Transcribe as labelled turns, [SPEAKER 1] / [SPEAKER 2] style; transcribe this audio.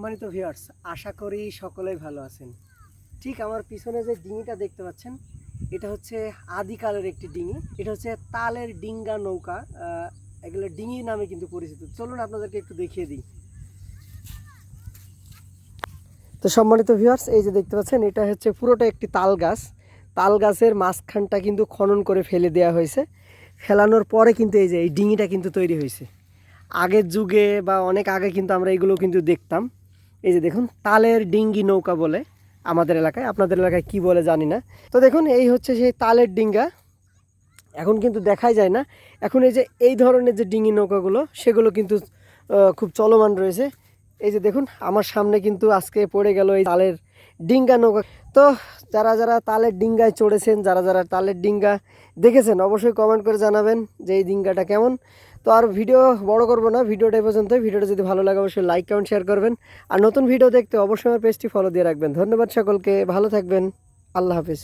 [SPEAKER 1] সম্মানিত ভিউয়ার্স আশা করি সকলেই ভালো আছেন। ঠিক আমার পিছনে যে ডিঙিটা দেখতে পাচ্ছেন, এটা হচ্ছে আদিকালের একটি ডিঙি। এটা হচ্ছে তালের ডিঙ্গা নৌকা এগুলো ডিঙি নামে কিন্তু পরিচিত। চলুন আপনাদেরকে একটু দেখিয়ে দিই। তো সম্মানিত ভিউয়ার্স এই যে দেখতে পাচ্ছেন, এটা হচ্ছে পুরোটা একটি তাল গাছ। তাল গাছের মাঝখানটা কিন্তু খনন করে ফেলে দেওয়া হয়েছে। ফেলানোর পরে কিন্তু এই যে এই ডিঙিটা কিন্তু তৈরি হয়েছে। আগের যুগে বা অনেক আগে কিন্তু আমরা এগুলো কিন্তু দেখতাম। এই যে দেখুন, তালের ডিঙ্গি নৌকা বলে আমাদের এলাকায়। আপনাদের এলাকায় কি বলে জানি না। তো দেখুন, এই হচ্ছে সেই তালের ডিঙ্গা। এখন কিন্তু দেখাই যায় না। এখন এই যে এই ধরনের যে ডিঙ্গি নৌকাগুলো, সেগুলো কিন্তু খুব চলমান রয়েছে। এই যে দেখুন, আমার সামনে কিন্তু আজকে পড়ে গেল এই তালের ডিঙ্গা নৌকা। তো যারা যারা তালের ডিঙ্গায় চড়েছেন, যারা যারা তালের ডিঙ্গা দেখেছেন, অবশ্যই কমেন্ট করে জানাবেন যে এই ডিঙ্গাটা কেমন। তো আর ভিডিও বড় করব না, ভিডিওটা পর্যন্ত ভিডিওটা যদি ভালো লাগে, অবশ্যই লাইক কমেন্ট শেয়ার করবেন। আর নতুন ভিডিও দেখতে অবশ্যই আমার পেজটি ফলো দিয়ে রাখবেন। ধন্যবাদ সকলকে, ভালো থাকবেন। আল্লাহ হাফিজ।